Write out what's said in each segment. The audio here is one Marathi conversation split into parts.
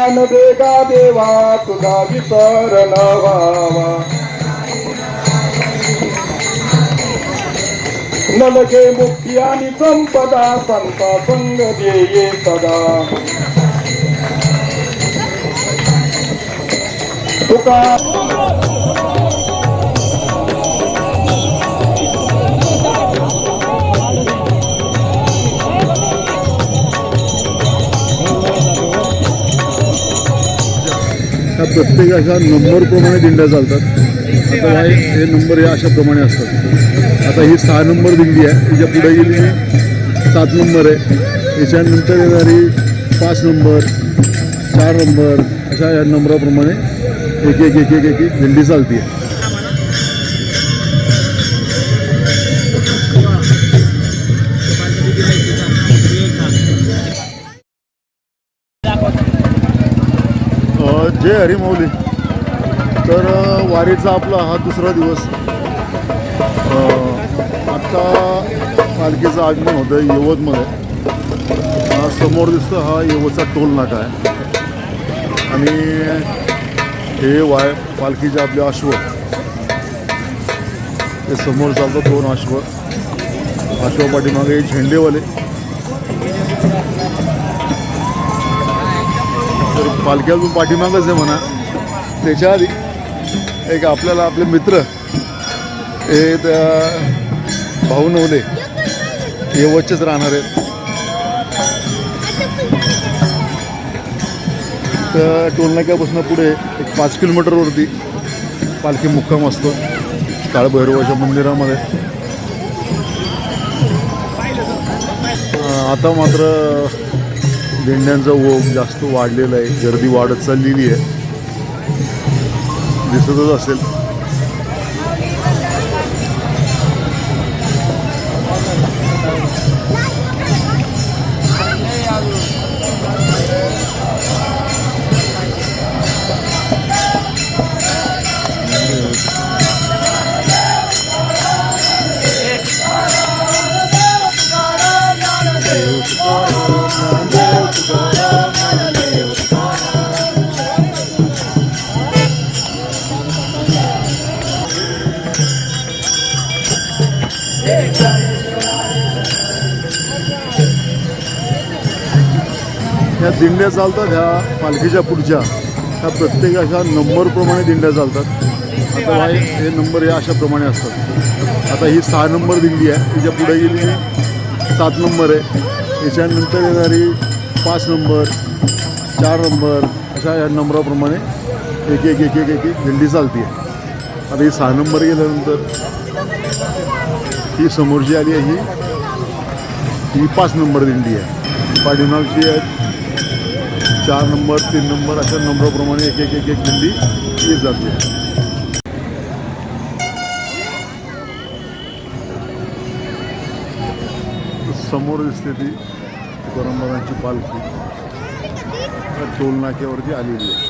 ज्ञान देगा देवा तुझा विसर न व्हावा. नलके मुक्ती आणि संपदा संता संग देये सदा. तुका ह्या प्रत्येकाच्या अशा नंबरप्रमाणे दिंड्या चालतात. आता ह्या हे नंबर या अशाप्रमाणे असतात. आता ही सहा नंबर दिंडी आहे. त्याच्या पुढे गेली सात नंबर आहे. त्याच्यानंतर येणारी पाच नंबर चार नंबर अशा या नंबराप्रमाणे एक एक एक एक एक दिंडी चालते जय हरिमौली तर वारीचा आपला हा दुसरा दिवस. आत्ता पालखीचं आगमन होतं यवतमध्ये. हा समोर दिसतं हा यवतचा टोल नाका आहे. आणि हे वाय पालखीचे आपले अश्व. ते समोर चालतं दोन अश्व. अश्व पाठीमागे झेंडेवाले. पालखी अजून पाठीमागच आहे म्हणा. त्याच्या आधी एक आपल्याला आपले मित्र हे त्या भाऊ नवले यवतचेच राहणार आहेत. तर टोलनाक्यापासून पुढे एक पाच किलोमीटरवरती पालखी मुक्काम असतो काळभैरवाच्या मंदिरामध्ये. आता मात्र दिंड्यांचा ओघ जास्त वाढलेला आहे. गर्दी वाढत चाललेली आहे. दिसतच असेल. ह्या दिंड्या चालतात ह्या पालखीच्या पुढच्या. ह्या प्रत्येक अशा नंबरप्रमाणे दिंड्या चालतात. आता हा हे नंबर हे अशाप्रमाणे असतात. आता ही सहा नंबर दिंडी आहे. तिच्या पुढे गेली सात नंबर आहे. याच्यानंतर येणारी पाच नंबर चार नंबर अशा या नंबराप्रमाणे एक एक एक एक एक दिंडी चालते आता ही सहा नंबर गेल्यानंतर ही समोरची आली आहे ही. ही पाच नंबर दिंडी आहे. पाठीमागची आहे. चार नंबर तीन नंबर अशा नंबरप्रमाणे एक एक एक एक दिंडी येत जाते. समोर दिसते ती परंपरांची पालखी. त्या टोल नाक्यावरती आलेली आहे.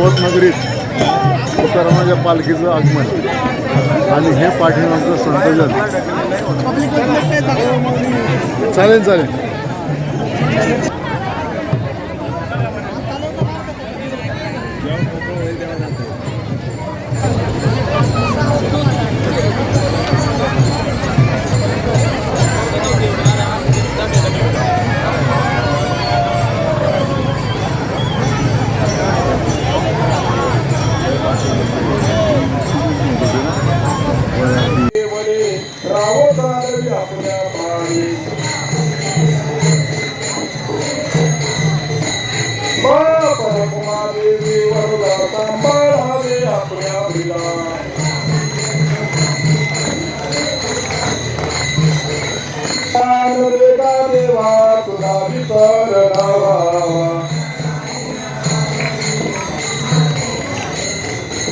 यवतनगरीत तुकारामाच्या पालखीचं आगमन. आणि हे पाठिंबाचं संतजन चालेल चालेल. अवतार व्यापल्या पाणी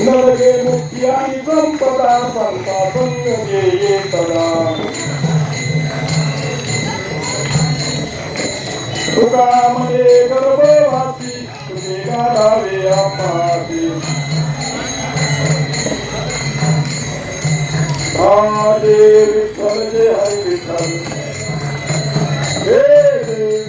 नरके मुक्ती आणि संपदा संता संग ये सदा तुकामध्ये गर्भवासी तुझे गाडावे आम्हासी हरे विठ्ठल जय हरी विठ्ठल हे देव